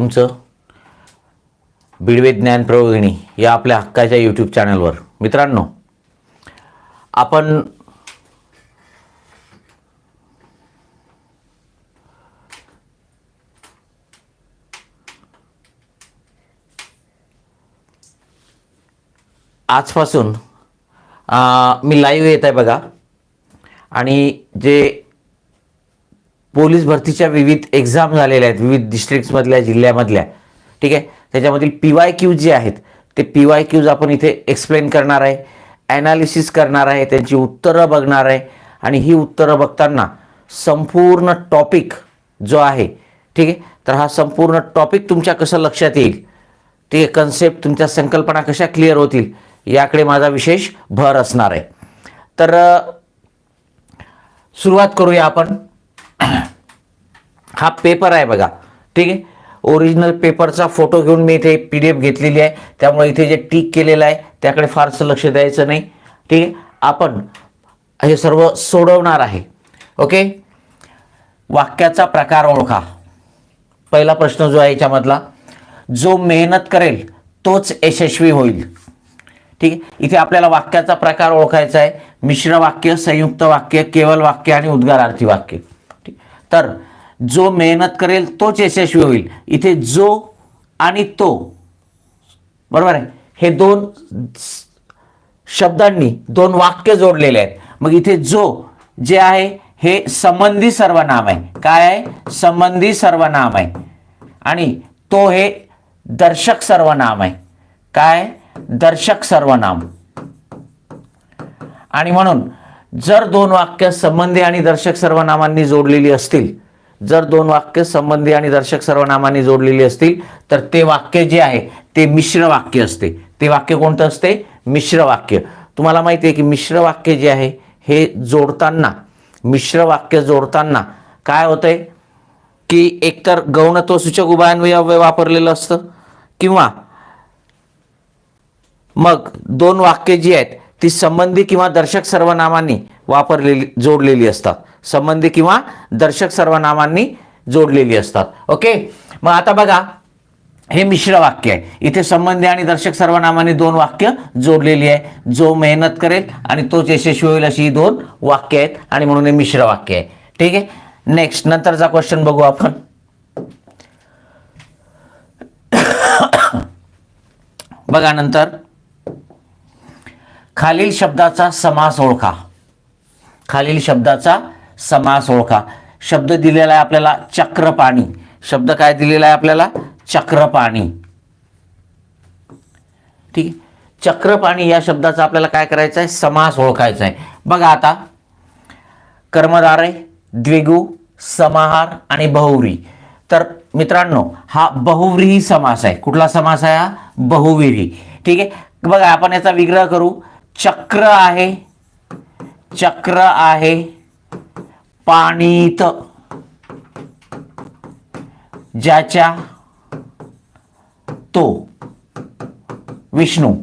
तुमचं बिडवे ज्ञान प्रयोगिनी या आपल्या हक्काच्या यूट्यूब चॅनलवर मित्रांनो आपण आजपासून मी लाईव्ह येत आहे बघा. आणि जे पोलीस भरतीच्या विविध एक्झाम झालेल्या आहेत विविध डिस्ट्रिक्ट्समधल्या जिल्ह्यामधल्या. ठीक आहे? त्याच्यामधील पी वाय क्यूज जे आहेत ते पी वाय क्यूज आपण इथे एक्सप्लेन करणार आहे ॲनालिसिस करणार आहे त्यांची उत्तरं बघणार आहे. आणि ही उत्तरं बघताना संपूर्ण टॉपिक जो आहे ठीक आहे? तर हा संपूर्ण टॉपिक तुमच्या कसं लक्षात येईल? ते कन्सेप्ट तुमच्या संकल्पना कशा क्लिअर होतील? याकडे माझा विशेष भर असणार आहे. तर सुरुवात करूया आपण. हा पेपर आहे बघा. ठीक आहे? ओरिजिनल पेपरचा फोटो घेऊन मी इथे पी डी एफ घेतलेली आहे. त्यामुळे इथे जे टीक केलेलं आहे त्याकडे फारसं लक्ष द्यायचं नाही. ठीक आहे? आपण हे सर्व सोडवणार आहे. ओके वाक्याचा प्रकार ओळखा. पहिला प्रश्न जो आहे याच्यामधला जो मेहनत करेल तोच यशस्वी होईल. ठीक आहे? इथे आपल्याला वाक्याचा प्रकार ओळखायचा आहे. मिश्र वाक्य संयुक्त वाक्य केवल वाक्य आणि उद्गारार्थी वाक्य. तर जो मेहनत करेल तोच यशस्वी होईल. इथे जो आणि तो. बरोबर आहे? हे दोन शब्दांनी दोन वाक्य जोडलेले आहेत. मग इथे जो जे आहे हे संबंधी सर्वनाम आहे. काय आहे? संबंधी सर्वनाम आहे. आणि तो हे दर्शक सर्वनाम आहे. काय? दर्शक सर्वनाम. आणि म्हणून जर दोन वाक्य संबंधी आणि दर्शक सर्वनामांनी जोडलेली असतील जर दोन वाक्य संबंधी आणि दर्शक सर्वनामांनी जोडलेली असतील तर ते वाक्य जे आहे ते मिश्र वाक्य असते. ते वाक्य कोणतं असते? मिश्र वाक्य. तुम्हाला माहिती आहे की मिश्र वाक्य जे आहे हे जोडताना मिश्र वाक्य जोडताना काय होतंय? की एकतर गौणत्वसूचक उभयान्वय वापरलेलं असतं किंवा मग दोन वाक्य जी आहेत ती संबंधी किंवा दर्शक सर्वनामांनी वापरलेली जोडलेली असतात. संबंधी किंवा दर्शक सर्वनामांनी जोडलेली असतात. ओके मग आता बघा हे मिश्र वाक्य आहे. इथे संबंधी आणि दर्शक सर्वनामांनी दोन वाक्य जोडलेली आहे. जो मेहनत करेल आणि तोच यशस्वी होईल अशी ही दोन वाक्य आहेत आणि म्हणून हे मिश्र वाक्य आहे. ठीक आहे? नेक्स्ट नंतरचा क्वेश्चन बघू आपण. बघा नंतर. खालील शब्दाचा समास ओळखा. खालील शब्दाचा समास ओळखा. शब्द दिलेला आहे आपल्याला चक्रपाणी. शब्द काय दिलेला आहे आपल्याला? चक्रपाणी. ठीक आहे? चक्रपाणी या शब्दाचा आपल्याला काय करायचं आहे समास ओळखायचा आहे बघा आता. कर्मधारय द्विगु समाहार आणि बहुव्री. तर मित्रांनो हा बहुव्रीही समास आहे. कुठला समास आहे हा? बहुविरी ठीक आहे? बघा आपण याचा विग्रह करू. चक्र आहे. चक्र आहे. पाणीत ज्याच्या तो. विष्णू.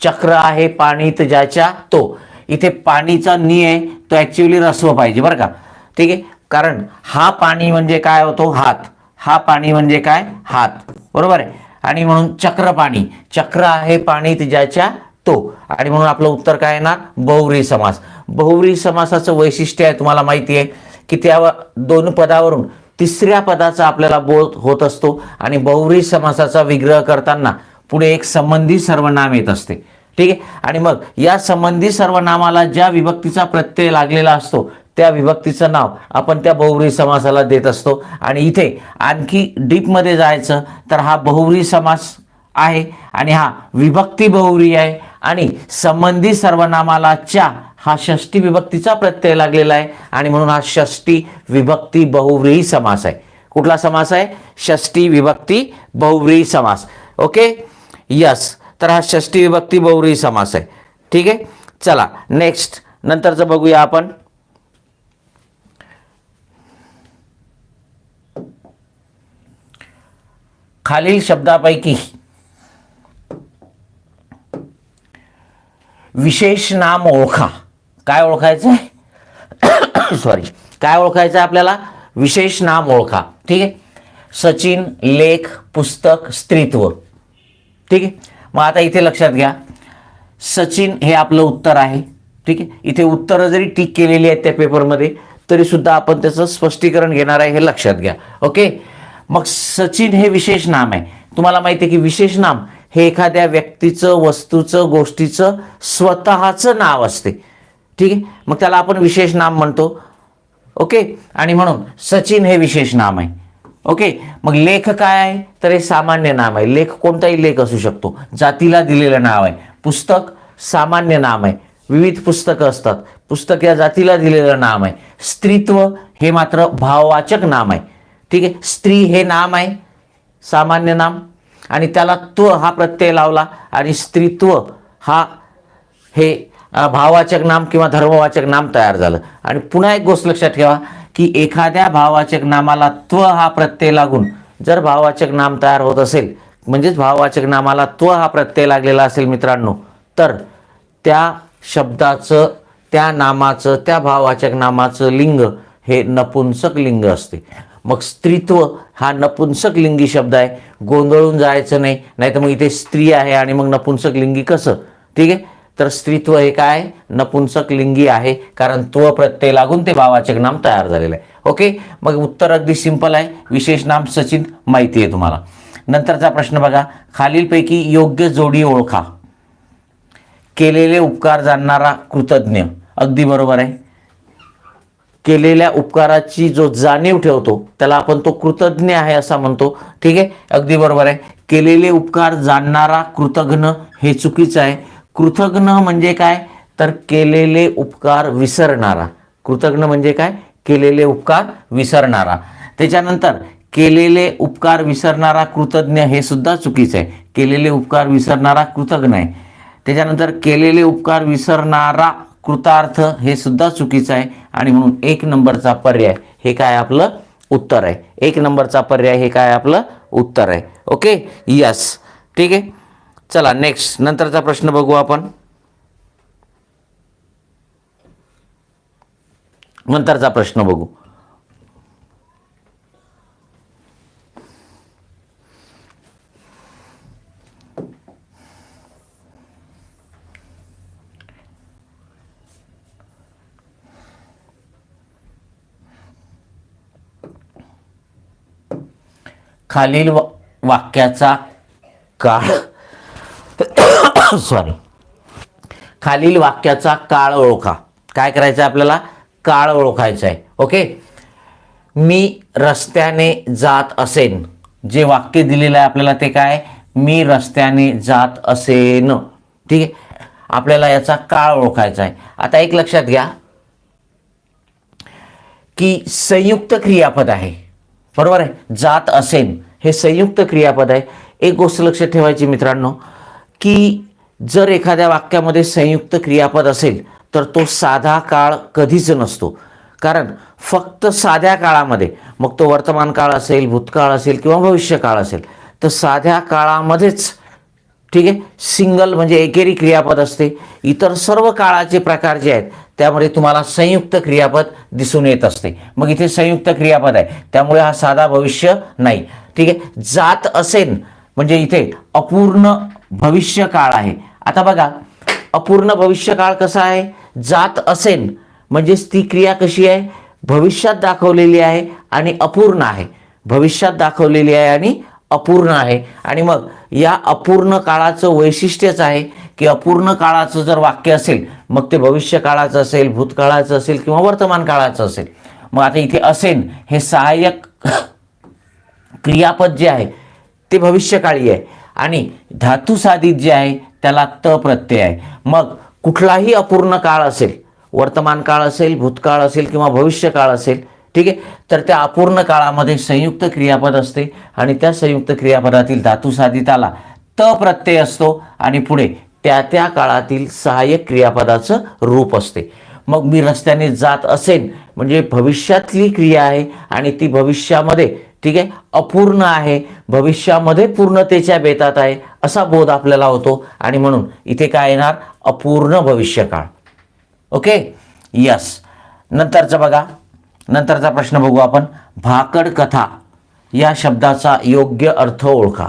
चक्र आहे पाणीत ज्याच्या तो. इथे पाणीचा नि आहे तो ॲक्च्युली रस्व पाहिजे बरं का? ठीक आहे? कारण हा पाणी म्हणजे काय होतो? हात. हा पाणी म्हणजे काय? हात. बरोबर आहे? आणि म्हणून चक्र पाणी. चक्र आहे पाणीत ज्याच्या तो आणि म्हणून आपलं उत्तर काय येणार? बहुव्री समास. बहुव्री समासाचं वैशिष्ट्य आहे तुम्हाला माहिती आहे की त्या दोन पदावरून तिसऱ्या पदाचा आपल्याला बोध होत असतो. आणि बहुव्री समासाचा विग्रह करताना पुढे एक संबंधी सर्वनाम येत असते. ठीक आहे? आणि मग या संबंधी सर्वनामाला ज्या विभक्तीचा प्रत्यय लागलेला असतो त्या विभक्तीचं नाव आपण त्या बहुव्री समासाला देत असतो. आणि इथे आणखी डीपमध्ये जायचं तर हा बहुव्री समास आहे आणि हा विभक्ती बहुव्री आहे. आणि संबंधी सर्वनामाला च्या हा षष्टी विभक्तीचा प्रत्यय लागलेला आहे. आणि म्हणून हा षष्टी विभक्ती बहुव्रीही समास आहे. कुठला समास आहे? षष्टी विभक्ती बहुव्रीही समास. ओके? यस. तर हा षष्टी विभक्ती बहुव्रीही समास आहे. ठीक आहे? चला नेक्स्ट. नंतरचं बघूया आपण. खालील शब्दापैकी विशेष नाम ओळखा काय ओळखायचं आहे सॉरी काय ओळखायचं आहे आपल्याला? विशेष नाम ओळखा ठीक आहे? सचिन लेख पुस्तक स्त्रीत्व. ठीक आहे? मग आता इथे लक्षात घ्या. सचिन हे आपलं उत्तर आहे. ठीक आहे? इथे उत्तरं जरी टिक केलेली आहेत त्या पेपरमध्ये तरी सुद्धा आपण त्याचं स्पष्टीकरण घेणार आहे हे लक्षात घ्या. ओके? मग सचिन हे विशेष नाम आहे. तुम्हाला माहिती आहे की विशेष नाम हे एखाद्या व्यक्तीचं वस्तूचं गोष्टीचं स्वतःचं नाव असते. ठीक आहे? मग त्याला आपण विशेष नाम म्हणतो. ओके? आणि म्हणून सचिन हे विशेष नाम आहे. ओके? मग लेख काय आहे? तर हे सामान्य नाम आहे. लेख कोणताही लेख असू शकतो. जातीला दिलेलं नाव आहे. पुस्तक सामान्य नाम आहे. विविध पुस्तकं असतात. पुस्तक या जातीला दिलेलं नाम आहे. स्त्रीत्व हे मात्र भाववाचक नाम आहे. ठीक आहे? स्त्री हे नाम आहे. सामान्य नाम. आणि त्याला त्व हा प्रत्यय लावला आणि स्त्रीत्व हा हे भाववाचक नाम किंवा धर्मवाचक नाम तयार झालं. आणि पुन्हा एक गोष्ट लक्षात ठेवा की एखाद्या भाववाचक नामाला त्व हा प्रत्यय लागून जर भाववाचक नाम तयार होत असेल म्हणजेच भाववाचक नामाला त्व हा प्रत्यय लागलेला असेल मित्रांनो तर त्या शब्दाचं त्या नामाचं त्या भाववाचक नामाचं लिंग हे नपुंसक लिंग असते. मग स्त्रीत्व हा नपुंसक लिंगी शब्द आहे. गोंधळून जायचं नाही नाही तर मग इथे स्त्री आहे आणि मग नपुंसक लिंगी कसं? ठीक आहे? तर स्त्रीत्व हे काय? नपुंसक लिंगी आहे कारण त्व प्रत्यय लागून ते भावाचक नाम तयार झालेलं आहे. ओके? मग उत्तर अगदी सिंपल आहे. विशेष नाम सचिन माहिती आहे तुम्हाला. नंतरचा प्रश्न बघा. खालीलपैकी योग्य जोडी ओळखा. केलेले उपकार जाणणारा कृतज्ञ. अगदी बरोबर आहे. केलेल्या उपकाराची जो जाणीव ठेवतो त्याला आपण तो कृतज्ञ आहे असा म्हणतो. ठीक आहे? अगदी बरोबर आहे. केलेले उपकार जाणणारा कृतज्ञ हे चुकीचं आहे. कृतज्ञ म्हणजे काय? तर केलेले उपकार विसरणारा. कृतज्ञ म्हणजे काय? केलेले उपकार विसरणारा. त्याच्यानंतर केलेले उपकार विसरणारा कृतज्ञ हे सुद्धा चुकीचं आहे. केलेले उपकार विसरणारा कृतज्ञ आहे. त्याच्यानंतर केलेले उपकार विसरणारा कृतार्थ हे सुद्धा चुकीचं आहे आणि म्हणून एक नंबरचा पर्याय हे काय आपलं उत्तर आहे. एक नंबरचा पर्याय हे काय आपलं उत्तर आहे. ओके? यस ठीक आहे? चला नेक्स्ट नंतरचा प्रश्न बघू आपण. नंतरचा प्रश्न बघू. खालील वा- वाक्याचा काळ सॉरी खालील वाक्याचा काळ ओळखा. काय करायचं आहे आपल्याला? काळ ओळखायचा आहे ओके मी रस्त्याने जात असेन. जे वाक्य दिलेलं आहे आपल्याला ते काय? मी रस्त्याने जात असेन. ठीक आहे? आपल्याला याचा काळ ओळखायचा आहे आता एक लक्षात घ्या. की संयुक्त क्रियापद आहे. बरोबर आहे. जात असेन हे संयुक्त क्रियापद आहे. एक गोष्ट लक्षात ठेवायची मित्रांनो की जर एखाद्या वाक्यामध्ये संयुक्त क्रियापद असेल तर तो साधा काळ कधीच नसतो. कारण फक्त साध्या काळामध्ये मग तो वर्तमान काळ असेल भूतकाळ असेल किंवा भविष्यकाळ असेल तर साध्या काळामध्येच ठीक आहे सिंगल म्हणजे एकेरी क्रियापद असते. इतर सर्व काळाचे प्रकार जे आहेत त्यामध्ये तुम्हाला संयुक्त क्रियापद दिसून येत असते. मग इथे संयुक्त क्रियापद आहे. त्यामुळे हा साधा भविष्य नाही. ठीक आहे? जात असेन म्हणजे इथे अपूर्ण भविष्य काळ आहे. आता बघा अपूर्ण भविष्य काळ कसा आहे? जात असेन म्हणजेच ती क्रिया कशी आहे? भविष्यात दाखवलेली आहे आणि अपूर्ण आहे. भविष्यात दाखवलेली आहे आणि अपूर्ण आहे. आणि मग या अपूर्ण काळाचं वैशिष्ट्यच आहे की अपूर्ण काळाचं जर वाक्य असेल मग ते भविष्य काळाचं असेल भूतकाळाचं असेल किंवा वर्तमान काळाचं असेल. मग आता इथे असेन हे सहाय्यक क्रियापद जे आहे ते भविष्यकाळी आहे. आणि धातुसाधित जे आहे त्याला त प्रत्यय आहे. मग कुठलाही अपूर्ण काळ असेल वर्तमान काळ असेल भूतकाळ असेल किंवा भविष्य काळ असेल ठीक आहे? तर त्या अपूर्ण काळामध्ये संयुक्त क्रियापद असते आणि त्या संयुक्त क्रियापदातील धातू साधिताला त प्रत्यय असतो आणि पुढे त्या त्या काळातील सहाय्यक क्रियापदाचं रूप असते. मग मी रस्त्याने जात असेन म्हणजे भविष्यातली क्रिया आहे आणि ती भविष्यामध्ये ठीक आहे अपूर्ण आहे भविष्यामध्ये पूर्णतेच्या बेतात आहे असा बोध आपल्याला होतो. आणि म्हणून इथे काय येणार? अपूर्ण भविष्यकाळ. ओके? यस नंतरचं बघा. नंतरचा प्रश्न बघू आपण. भाकड कथा. या शब्दाचा योग्य अर्थ ओळखा.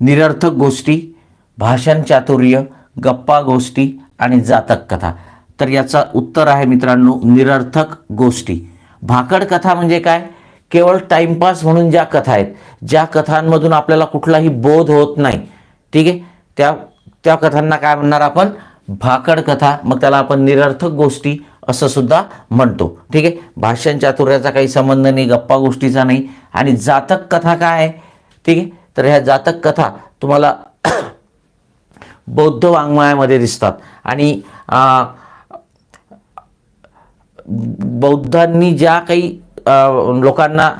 निरर्थक गोष्टी भाषण चातुर्य गप्पा गोष्टी आणि जातक कथा. तर याचा उत्तर आहे मित्रांनो निरर्थक गोष्टी. भाकड कथा म्हणजे काय? केवळ टाइमपास म्हणून ज्या कथा आहेत ज्या कथांमधून आपल्याला कुठलाही बोध होत नाही. ठीक आहे? त्या त्या कथांना काय म्हणणार आपण? भाकड कथा. मग त्याला आपण निरर्थक गोष्टी असं सुद्धा म्हणतो. ठीक आहे? भाषण चातुर्याचा काही संबंध नाही गप्पा गोष्टीचा नाही. आणि जातक कथा काय? आहे ठीक आहे? तर ह्या जातक कथा तुम्हाला बौद्ध वाङ्मयामध्ये दिसतात. आणि बौद्धांनी ज्या काही लोकांना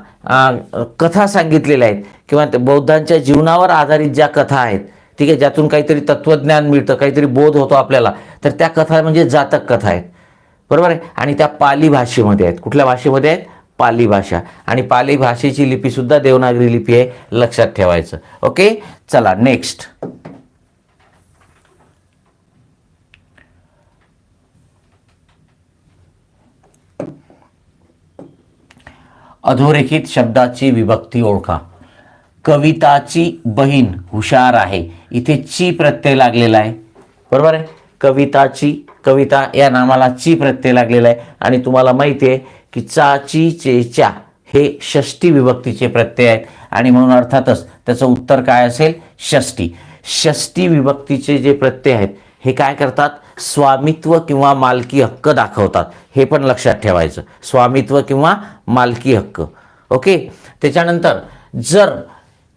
कथा सांगितलेल्या आहेत किंवा बौद्धांच्या जीवनावर आधारित ज्या कथा आहेत ठीक आहे? ज्यातून काहीतरी तत्त्वज्ञान मिळतं काहीतरी बोध होतो आपल्याला तर त्या कथा म्हणजे जातक कथा आहेत. बरोबर आहे? आणि त्या पाली भाषेमध्ये आहेत. कुठल्या भाषेमध्ये आहेत? पाली भाषा. आणि पाली भाषेची लिपीसुद्धा देवनागरी लिपी आहे लक्षात ठेवायचं. ओके? चला नेक्स्ट अधोरेखित शब्दाची विभक्ती ओळखा. कविताची बहीण हुशार आहे. इथे ची प्रत्यय लागलेला आहे. बरोबर आहे? कविताची कविता या नामाला ची प्रत्यय लागलेला आहे. आणि तुम्हाला माहिती आहे की चाची चेच्या हे षष्टी विभक्तीचे प्रत्यय आहेत. आणि म्हणून अर्थातच त्याचं उत्तर काय असेल? षष्टी षष्टी विभक्तीचे जे प्रत्यय आहेत हे काय करतात? स्वामित्व किंवा मालकी हक्क दाखवतात. हे पण लक्षात ठेवायचं. स्वामित्व किंवा मालकी हक्क. ओके? त्याच्यानंतर जर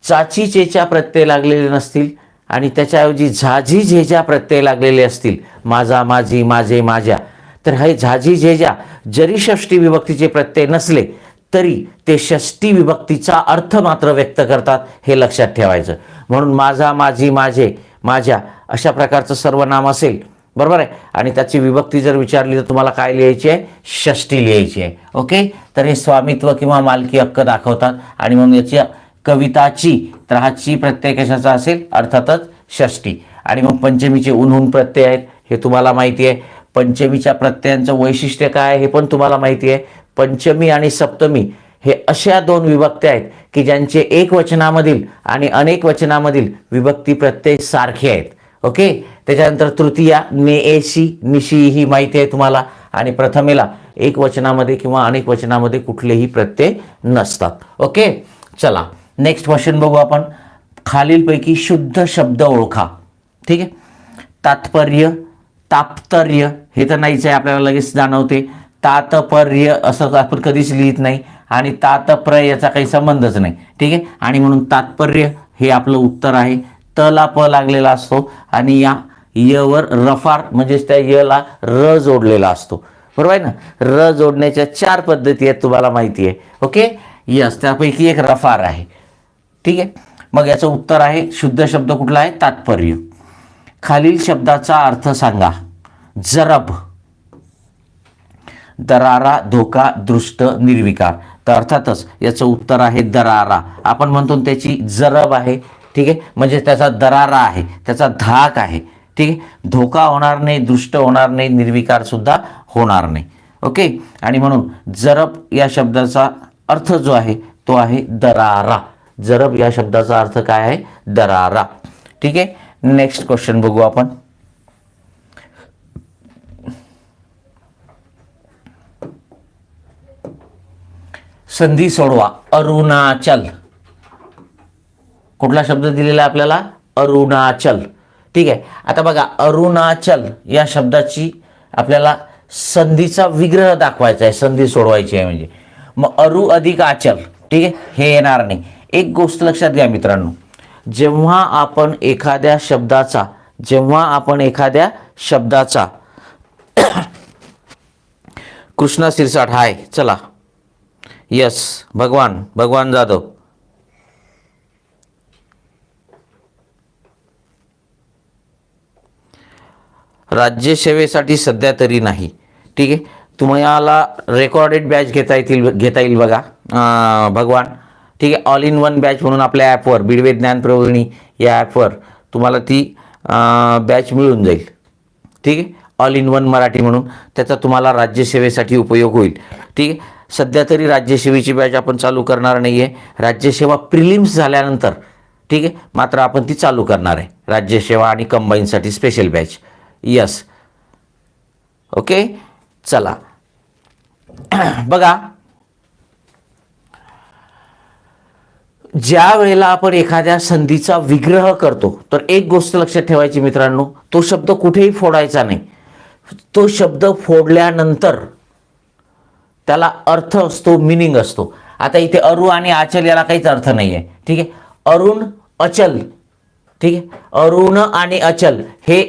चाची चेच्या प्रत्यय लागलेले नसतील आणि त्याच्याऐवजी झाझी झेजा प्रत्यय लागलेले असतील. माझा माझी माझे माझ्या. तर हे झाझी झेजा जरी षष्टी विभक्तीचे प्रत्यय नसले तरी ते षष्टी विभक्तीचा अर्थ मात्र व्यक्त करतात हे लक्षात ठेवायचं. म्हणून माझा माझी माझे माझ्या अशा प्रकारचं सर्वनाम असेल बरोबर आहे? आणि त्याची विभक्ती जर विचारली तर तुम्हाला काय लिहायची आहे? षष्टी लिहायची आहे. ओके? तर हे स्वामित्व किंवा मालकी हक्क दाखवतात. आणि म्हणून याची कविताची तर हा ची प्रत्यय कशाचा असेल? अर्थातच षष्टी आणि मग पंचमीचे उन्हून प्रत्यय आहेत हे तुम्हाला माहिती आहे. पंचमीच्या प्रत्ययांचं वैशिष्ट्य काय आहे हे पण तुम्हाला माहिती आहे. पंचमी आणि सप्तमी हे अशा दोन विभक्त्या आहेत की ज्यांचे एक वचनामधील आणि अनेक वचनामधील विभक्ती प्रत्यय सारखे आहेत. ओके? त्याच्यानंतर तृतीया नेएशी निशी ही माहिती आहे तुम्हाला. आणि प्रथमेला एक वचनामध्ये किंवा अनेक वचनामध्ये कुठलेही प्रत्यय नसतात. ओके? चला. नेक्स्ट क्वेश्चन बघू आपण. खालीलपैकी शुद्ध शब्द ओळखा. ठीक आहे? तात्पर्य तात्पर्य हे तर नाहीच आहे आपल्याला लगेच जाणवते. तात्पर्य असं आपण कधीच लिहित नाही आणि तात्पर्य याचा काही संबंधच नाही. ठीक आहे? आणि म्हणून तात्पर्य हे आपलं उत्तर आहे. तला प लागलेला असतो आणि या यवर रफार म्हणजेच त्या यला र जोडलेला असतो. बरोबर आहे ना? र जोडण्याच्या चार पद्धती आहेत तुम्हाला माहिती आहे. ओके? यस त्यापैकी एक रफार आहे. ठीक आहे? मग याचं उत्तर आहे शुद्ध शब्द कुठला आहे? तात्पर्य. खालील शब्दाचा अर्थ सांगा. जरब. दरारा धोका दृष्ट निर्विकार. तर अर्थातच याचं उत्तर आहे दरारा. आपण म्हणतो त्याची जरब आहे ठीक आहे? म्हणजे त्याचा दरारा आहे त्याचा धाक आहे ठीक आहे? धोका होणार नाही दृष्ट होणार नाही निर्विकार सुद्धा होणार नाही. ओके? आणि म्हणून जरब या शब्दाचा अर्थ जो आहे तो आहे दरारा. जरब या शब्दाचा अर्थ काय आहे? दरारा. ठीक आहे? नेक्स्ट क्वेश्चन बघू आपण. संधी सोडवा. अरुणाचल. कुठला शब्द दिलेला आहे आपल्याला? अरुणाचल. ठीक आहे? आता बघा अरुणाचल या शब्दाची आपल्याला संधीचा विग्रह दाखवायचा आहे. संधी सोडवायची आहे म्हणजे. मग अरु अधिक आचल ठीक आहे? हे येणार नाही. एक गोष्ट लक्षात घ्या मित्रांनो. जेव्हा आपण एखाद्या शब्दाचा जेव्हा आपण एखाद्या शब्दाचा कृष्णा सिरसाट हाय चला. यस भगवान भगवान जाधव. राज्यसेवेसाठी सध्या तरी नाही. ठीक आहे? तुम्हाला रेकॉर्डेड बॅच घेता येतील घेता येईल बघा. भगवान. ठीक आहे ऑल इन वन बॅच म्हणून आपल्या ॲपवर बिडवे ज्ञान प्रविणी या ॲपवर तुम्हाला ती बॅच मिळून जाईल. ठीक आहे ऑल इन वन मराठी म्हणून. त्याचा तुम्हाला राज्यसेवेसाठी उपयोग होईल. ठीक आहे सध्या तरी राज्यसेवेची बॅच आपण चालू करणार नाही आहे राज्यसेवा प्रिलिम्स झाल्यानंतर ठीक आहे मात्र आपण ती चालू करणार आहे. राज्यसेवा आणि कंबाईनसाठी स्पेशल बॅच यस ओके चला. बघा ज्या वेळेला आपण एखाद्या संधीचा विग्रह करतो तर एक गोष्ट लक्षात ठेवायची मित्रांनो तो शब्द कुठेही फोडायचा नाही. तो शब्द फोडल्यानंतर त्याला अर्थ असतो मिनिंग असतो. आता इथे अरु आणि आचल याला काहीच अर्थ नाही आहे ठीक आहे? अरुण अचल. ठीक आहे? अरुण आणि अचल हे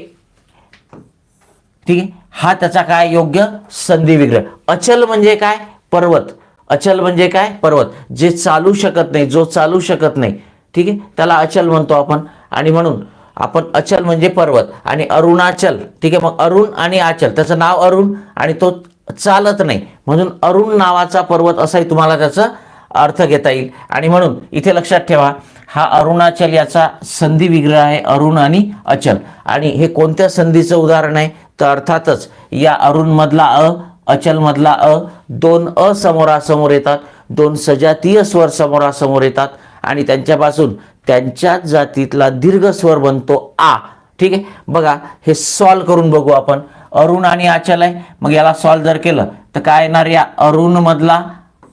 ठीक आहे? हा त्याचा काय योग्य संधी विग्रह अचल म्हणजे काय? पर्वत. अचल म्हणजे काय? पर्वत. जे चालू शकत नाही जो चालू शकत नाही ठीक आहे? त्याला अचल म्हणतो आपण. आणि म्हणून आपण अचल म्हणजे पर्वत आणि अरुणाचल ठीक आहे? मग अरुण आणि आचल. त्याचं नाव अरुण आणि तो चालत नाही. म्हणून अरुण नावाचा पर्वत असाही तुम्हाला त्याचा अर्थ घेता येईल. आणि म्हणून इथे लक्षात ठेवा हा अरुणाचल याचा संधी विग्रह आहे अरुण आणि अचल. आणि हे कोणत्या संधीचं उदाहरण आहे? तर अर्थातच या अरुणमधला अ अचलमधला अ दोन अ समोरासमोर येतात दोन सजातीय स्वर समोरासमोर येतात आणि त्यांच्यापासून त्यांच्याच जातीतला दीर्घ स्वर बनतो आ. ठीक आहे? बघा हे सॉल्व करून बघू आपण. अरुण आणि आचल आहे. मग याला सॉल्व जर केलं तर काय येणार या अरुणमधला?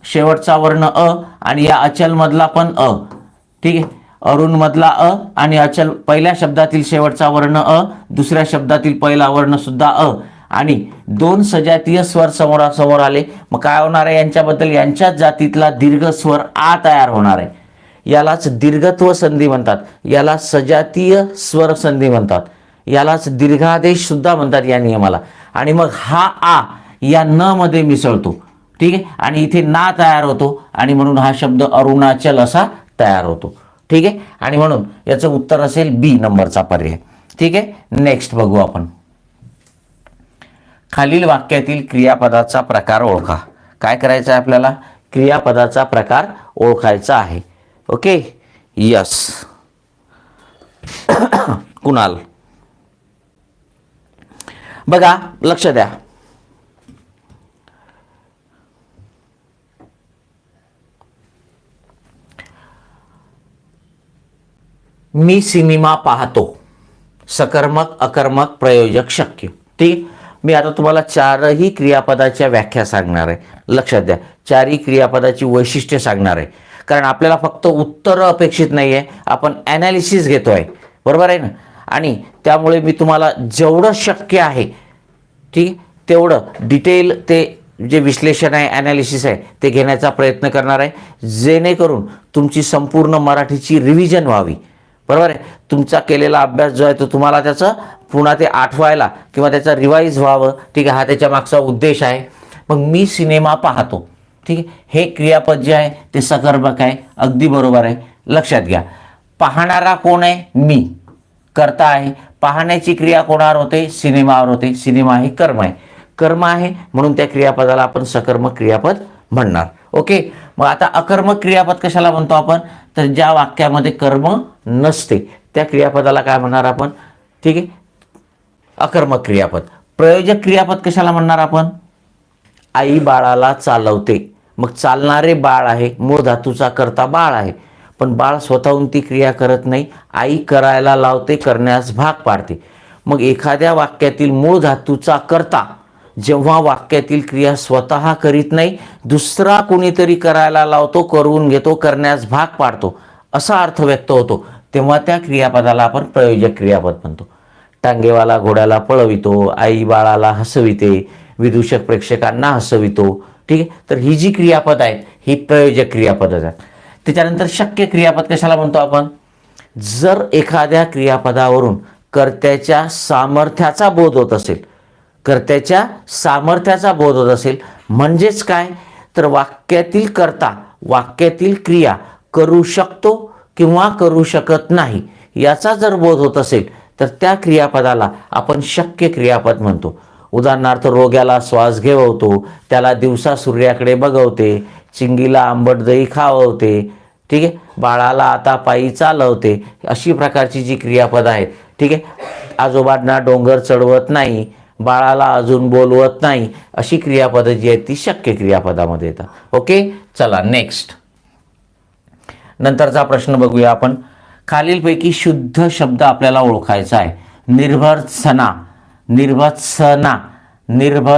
शेवटचा वर्ण अ आणि या अचलमधला पण अ. ठीक आहे? अरुण मधला अ आणि अचल पहिल्या शब्दातील शेवटचा वर्ण अ दुसऱ्या शब्दातील पहिला वर्ण सुद्धा अ. आणि दोन सजातीय स्वर समोरासमोर आले. मग काय होणार आहे? यांच्याबद्दल यांच्याच जातीतला दीर्घ स्वर आ तयार होणार आहे. यालाच दीर्घत्व संधी म्हणतात. याला सजातीय स्वर संधी म्हणतात. यालाच दीर्घादेश सुद्धा म्हणतात या नियमाला. आणि मग हा आ या न मध्ये मिसळतो. ठीक आहे? आणि इथे ना तयार होतो. आणि म्हणून हा शब्द अरुणाचल असा तयार होतो. ठीक आहे? आणि म्हणून याचं उत्तर असेल बी नंबरचा पर्याय. ठीक आहे? नेक्स्ट बघू आपण. खालील वाक्यातील क्रियापदाचा प्रकार ओळखा. काय करायचं आहे आपल्याला? क्रियापदाचा प्रकार ओळखायचा आहे. ओके? यस. कुणाल? बघा लक्ष द्या. मी सिनेमा पाहतो. सकर्मक अकर्मक प्रयोजक शक्य. ठीक? मी आता तुम्हाला चारही क्रियापदाच्या व्याख्या सांगणार आहे. लक्षात द्या चारही क्रियापदाची वैशिष्ट्ये सांगणार आहे. कारण आपल्याला फक्त उत्तरं अपेक्षित नाही आहे आपण ॲनालिसिस घेतो आहे बरोबर आहे ना? आणि त्यामुळे मी तुम्हाला जेवढं शक्य आहे ठीक तेवढं डिटेल ते जे विश्लेषण आहे ॲनालिसिस आहे ते घेण्याचा प्रयत्न करणार आहे. जेणेकरून तुमची संपूर्ण मराठीची रिव्हिजन व्हावी. बरोबर आहे? तुमचा केलेला अभ्यास जो आहे तो तुम्हाला त्याचं पुन्हा ते आठवायला किंवा त्याचा रिवाईज व्हावं. ठीक आहे? हा त्याच्या मागचा उद्देश आहे. मग मी सिनेमा पाहतो. ठीक आहे? हे क्रियापद जे आहे ते सकर्मक आहे. अगदी बरोबर आहे. लक्षात घ्या. पाहणारा कोण आहे? मी. करता आहे. पाहण्याची क्रिया कोणावर होते? सिनेमावर होते. सिनेमा हे कर्म आहे. कर्म आहे म्हणून त्या क्रियापदाला आपण सकर्मक क्रियापद म्हणणार. ओके? मग आता अकर्मक क्रियापद कशाला म्हणतो आपण? तर ज्या वाक्यामध्ये कर्म नसते त्या क्रियापदाला काय म्हणणार आपण? ठीक आहे? अकर्मक क्रियापद प्रयोजक क्रियापद कशाला म्हणणार आपण? आई बाळाला चालवते. मग चालणारे बाळ आहे मूळ धातूचा करता बाळ आहे. पण बाळ स्वतःहून ती क्रिया करत नाही आई करायला लावते करण्यास भाग पाडते. मग एखाद्या वाक्यातील मूळ धातूचा करता जेव्हा वाक्यातील क्रिया स्वतः करीत नाही दुसरा कोणीतरी करायला लावतो करून घेतो करण्यास भाग पाडतो असा अर्थ व्यक्त होतो. तेव्हा त्या क्रियापदाला आपण प्रयोजक क्रियापद म्हणतो. टांगेवाला घोड्याला पळवितो आई बाळाला हसविते विदूषक प्रेक्षकांना हसवितो. ठीक आहे? तर ही जी क्रियापद आहेत ही प्रयोजक क्रियापद आहेत. त्याच्यानंतर शक्य क्रियापद कशाला म्हणतो आपण? जर एखाद्या क्रियापदावरून कर्त्याच्या सामर्थ्याचा बोध होत असेल कर्त्याच्या सामर्थ्याचा बोध होत असेल. म्हणजेच काय? तर वाक्यातील कर्ता वाक्यातील क्रिया करू शकतो किंवा करू शकत नाही याचा जर बोध होत असेल तर त्या क्रियापदाला आपण शक्य क्रियापद म्हणतो. उदाहरणार्थ रोग्याला श्वास घेवतो त्याला दिवसा सूर्याकडे बघवते चिंगीला आंबट दही खाववते ठीक आहे? बाळाला आता पायी चालवते अशी प्रकारची जी क्रियापद आहेत ठीक आहे? आजोबांना डोंगर चढवत नाही बाळाला अजून बोलवत नाही अशी क्रियापदं जी आहेत ती शक्य क्रियापदामध्ये येतात. ओके? चला नेक्स्ट नंतरचा प्रश्न बघूया आपण. खालीलपैकी शुद्ध शब्द आपल्याला ओळखायचा आहे. निर्भरसना निर्भत्सना निर्भ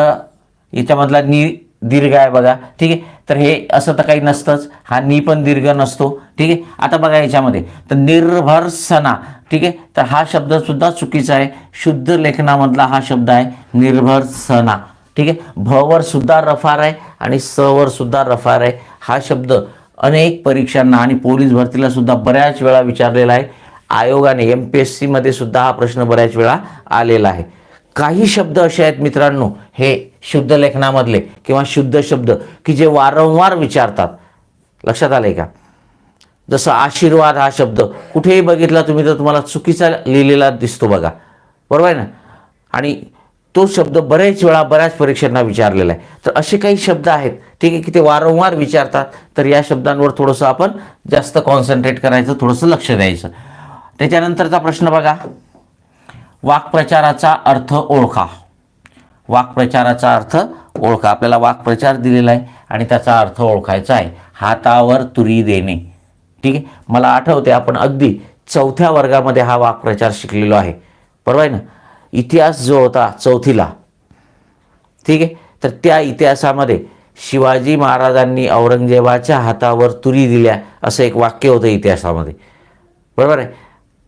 याच्यामधला नि दीर्घ आहे बघा. ठीक आहे? तर हे असं तर काही नसतंच. हा नी पण दीर्घ नसतो. ठीक आहे? आता बघा याच्यामध्ये. तर निर्भर्सना. ठीक आहे? तर हा शब्द सुद्धा चुकीचा आहे. शुद्ध लेखनामधला हा शब्द आहे निर्भर्सना. ठीक आहे? भवर सुद्धा रफार आहे आणि स सुद्धा रफार आहे. हा शब्द अनेक परीक्षांना आणि पोलीस भरतीला सुद्धा बऱ्याच वेळा विचारलेला आहे. आयोगाने एम पी एस सीमध्ये सुद्धा हा प्रश्न बऱ्याच वेळा आलेला आहे. काही शब्द असे आहेत मित्रांनो हे शुद्ध लेखनामधले किंवा शुद्ध शब्द की जे वारंवार विचारतात. लक्षात आलंय का? जसं आशीर्वाद हा शब्द कुठेही बघितला तुम्ही तर तुम्हाला चुकीचा लिहिलेला दिसतो बघा. बरोबर आहे ना? आणि तो शब्द बरेच वेळा बऱ्याच परीक्षांना विचारलेला आहे. तर असे काही शब्द आहेत ठीक आहे की ते वारंवार विचारतात तर या शब्दांवर थोडंसं आपण जास्त कॉन्सन्ट्रेट करायचं थोडंसं लक्ष द्यायचं. त्याच्यानंतरचा प्रश्न बघा. वाक्प्रचाराचा अर्थ ओळखा. वाक्प्रचाराचा अर्थ ओळखा. आपल्याला वाक्प्रचार दिलेला आहे आणि त्याचा अर्थ ओळखायचा आहे. हातावर तुरी देणे. ठीक आहे? मला आठवते आपण अगदी चौथ्या वर्गामध्ये हा वाक्प्रचार शिकलेलो आहे. बरोबर आहे ना? इतिहास जो होता चौथीला. ठीक आहे? तर त्या इतिहासामध्ये शिवाजी महाराजांनी औरंगजेबाच्या हातावर तुरी दिल्या असं एक वाक्य होतं इतिहासामध्ये. बरोबर आहे?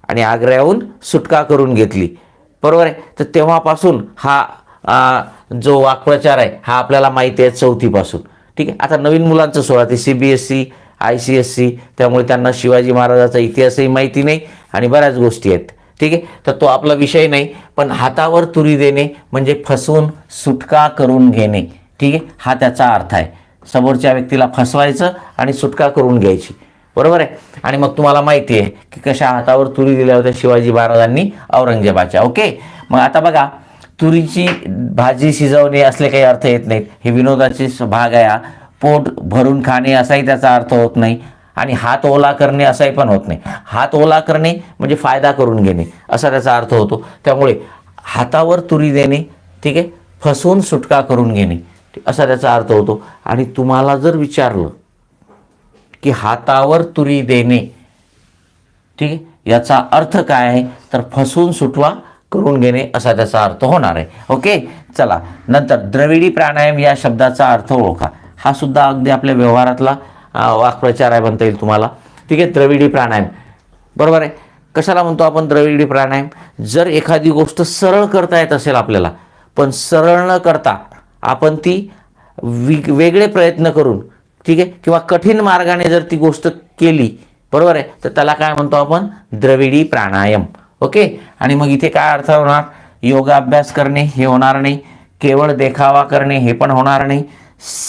आणि आग्र्याहून सुटका करून घेतली. बरोबर आहे? तर तेव्हापासून हा आ, जो वाक्प्रचार आहे हा आपल्याला माहिती आहे चौथीपासून. ठीक आहे? आता नवीन मुलांचं सोळा ते C B S C I C S C त्यामुळे त्यांना शिवाजी महाराजाचा इतिहासही माहिती नाही आणि बऱ्याच गोष्टी आहेत. ठीक आहे? तर तो आपला विषय नाही पण हातावर तुरी देणे म्हणजे फसवून सुटका करून घेणे. ठीक आहे? हा त्याचा अर्थ आहे. समोरच्या व्यक्तीला फसवायचं आणि सुटका करून घ्यायची. बरोबर आहे? आणि मग तुम्हाला माहिती आहे की कशा हातावर तुरी दिल्या होत्या शिवाजी महाराजांनी? औरंगजेबाच्या. ओके? मग आता बघा तुरीची भाजी शिजवणे असले काही अर्थ येत नाहीत. हे विनोदाचे भाग आहे पोट भरून खाणे असाही त्याचा अर्थ होत नाही. आणि हात ओला करणे असाही पण होत नाही. हात ओला करणे म्हणजे फायदा करून घेणे असा त्याचा अर्थ होतो. त्यामुळे हातावर तुरी देणे ठीक आहे? फसवून सुटका करून घेणे असा त्याचा अर्थ होतो. आणि तुम्हाला जर विचारलं की हातावर तुरी देणे. ठीक आहे? याचा अर्थ काय आहे? तर फसवून सुटवा करून घेणे असा त्याचा अर्थ होणार आहे. ओके? चला नंतर द्रविडी प्राणायाम या शब्दाचा अर्थ ओळखा. हा सुद्धा अगदी आपल्या व्यवहारातला वाक्प्रचार आहे म्हणता येईल तुम्हाला. ठीक आहे? द्रविडी प्राणायाम. बरोबर आहे? कशाला म्हणतो आपण द्रविडी प्राणायाम? जर एखादी गोष्ट सरळ करता येत असेल आपल्याला पण सरळ न करता आपण ती वेगळे प्रयत्न करून ठीक आहे? किंवा कठीण मार्गाने जर ती गोष्ट केली बरोबर आहे? तर त्याला काय म्हणतो आपण? द्रविडी प्राणायाम. ओके? आणि मग इथे काय अर्थ होणार? योगाभ्यास करणे हे होणार नाही. केवळ देखावा करणे हे पण होणार नाही.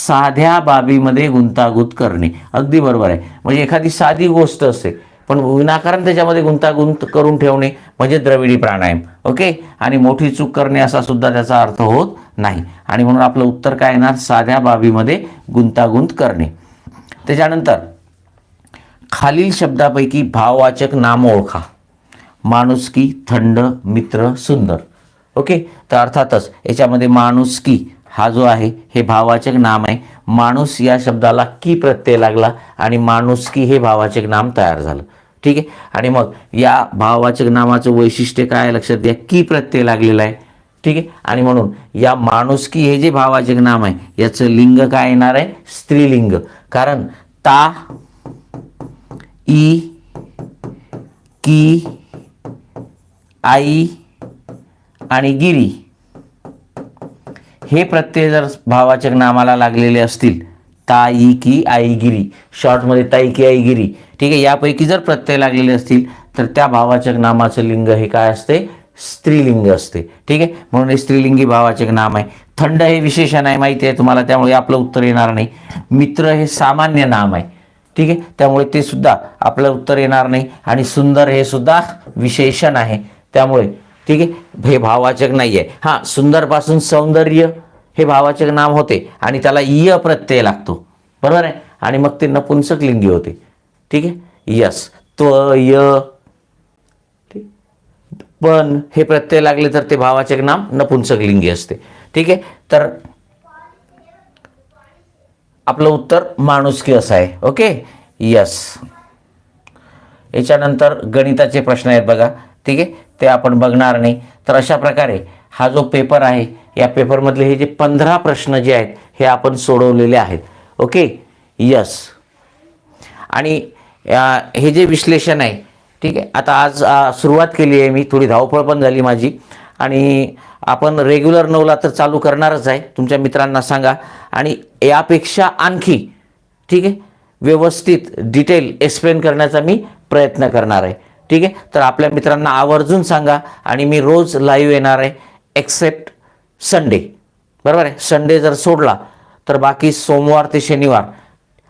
साध्या बाबीमध्ये गुंतागुंत करणे. अगदी बरोबर आहे. म्हणजे एखादी साधी गोष्ट असते पण विनाकारण त्याच्यामध्ये गुंतागुंत करून ठेवणे म्हणजे द्रविडी प्राणायाम. ओके? आणि मोठी चूक करणे असा सुद्धा त्याचा अर्थ होत नाही. आणि म्हणून आपलं उत्तर काय येणार? साध्या बाबीमध्ये गुंतागुंत करणे. त्याच्यानंतर खालील शब्दापैकी भाववाचक नाम ओळखा. माणुसकी थंड मित्र सुंदर. ओके? तर अर्थातच याच्यामध्ये माणुसकी हा जो आहे हे भाववाचक नाम आहे. माणूस या शब्दाला की प्रत्यय लागला आणि माणुसकी हे भाववाचक नाम तयार झालं. ठीक आहे? आणि मग या भाववाचक नामाचं वैशिष्ट्य काय आहे? लक्षात घ्या. की प्रत्यय लागलेला आहे. ठीक आहे? आणि म्हणून या माणुसकी हे जे भावाचे नाम आहे याचं लिंग काय येणार आहे? स्त्रीलिंग. कारण ता ई की आई आणि गिरी हे प्रत्यय जर भावाचक नामाला लागलेले असतील ताई की आई गिरी. शॉर्टमध्ये ताई की आई गिरी. ठीक आहे? यापैकी जर प्रत्यय लागलेले असतील तर त्या भावाचक नामाचं लिंग हे काय असते? स्त्रीलिंग असते. ठीक आहे? म्हणून हे स्त्रीलिंगी भावाचक नाम आहे. थंड हे विशेषण आहे माहिती आहे तुम्हाला त्यामुळे आपलं उत्तर येणार नाही. मित्र हे सामान्य नाम आहे. ठीक आहे? त्यामुळे ते सुद्धा आपलं उत्तर येणार नाही. आणि सुंदर हे सुद्धा विशेषण आहे. त्यामुळे ठीक आहे? हे भाववाचक नाही आहे हां सुंदरपासून सौंदर्य हे भावाचक नाम होते. आणि त्याला य प्रत्यय लागतो. बरोबर आहे? आणि मग ते नपुंसक लिंगी होते. ठीक आहे? यस. त्व य. ठीक पण हे प्रत्यय लागले तर ते भावाचे नाम नपुंसकलिंगी असते. ठीक आहे? तर आपलं उत्तर माणुसकी असं आहे. ओके? यस याच्यानंतर गणिताचे प्रश्न आहेत बघा. ठीक आहे? ते आपण बघणार नाही. तर अशा प्रकारे हा जो पेपर आहे या पेपरमधले हे जे पंधरा प्रश्न जे आहेत हे आपण सोडवलेले आहेत. ओके? यस आणि हे जे विश्लेषण आहे ठीक आहे. आता आज सुरुवात केली आहे मी. थोडी धावपळ पण झाली माझी. आणि आपण रेग्युलर नवला तर चालू करणारच आहे. तुमच्या मित्रांना सांगा. आणि यापेक्षा आणखी ठीक आहे व्यवस्थित डिटेल एक्सप्लेन करण्याचा मी प्रयत्न करणार आहे. ठीक आहे? तर आपल्या मित्रांना आवर्जून सांगा. आणि मी रोज लाईव्ह येणार आहे एक्सेप्ट संडे बरोबर आहे? संडे जर सोडला तर बाकी सोमवार ते शनिवार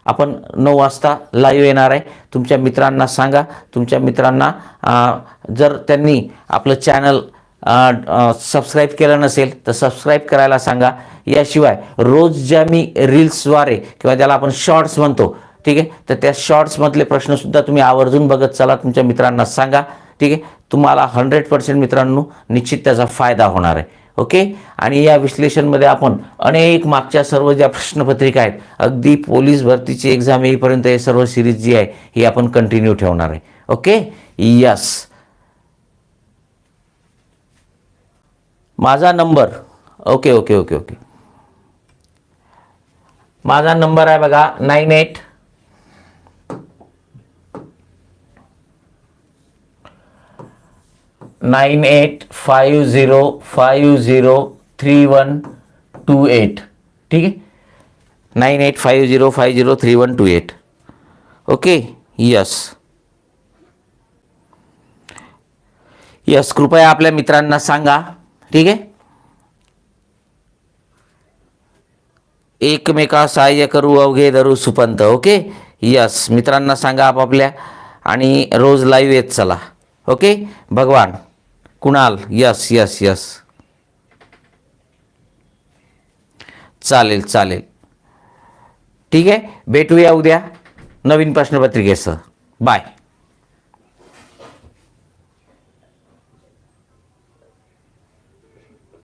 आपण नऊ वाजता लाईव्ह येणार आहे. तुमच्या मित्रांना सांगा. तुमच्या मित्रांना जर त्यांनी आपलं चॅनल सबस्क्राईब केलं नसेल तर सबस्क्राईब करायला सांगा. याशिवाय रोज ज्या मी रील्सद्वारे किंवा ज्याला आपण शॉर्ट्स म्हणतो ठीक आहे तर त्या शॉर्ट्समधले प्रश्नसुद्धा तुम्ही आवर्जून बघत चला. तुमच्या मित्रांना सांगा ठीक आहे. तुम्हाला हंड्रेड पर्सेंट मित्रांनो निश्चित त्याचा फायदा होणार आहे. ओके? आणि या विश्लेषणमध्ये आपण अनेक मागच्या सर्व ज्या प्रश्नपत्रिका आहेत अगदी पोलीस भरतीची एक्झाम येईपर्यंत हे सर्व सिरीज जी आहे ही आपण कंटिन्यू ठेवणार आहे. ओके? यस माझा number okay okay okay okay. माझा नंबर आहे बघा nine eight nine eight five zero five zero three one two eight. ठीक आहे? Nine eight five zero five zero three one two eight. Okay? Yes yes कृपया आपल्या मित्रांना सांगा. ठीक आहे? एकमेका सहाय्य करू अवघे धरू सुपंत. ओके? यस मित्रांना सांगा आपापल्या. आणि रोज लाईव्ह येत चला. ओके? भगवान. कुणाल? Yes yes yes. चालेल चालेल. ठीक आहे? भेटूया उद्या नवीन प्रश्नपत्रिकेसह. बाय.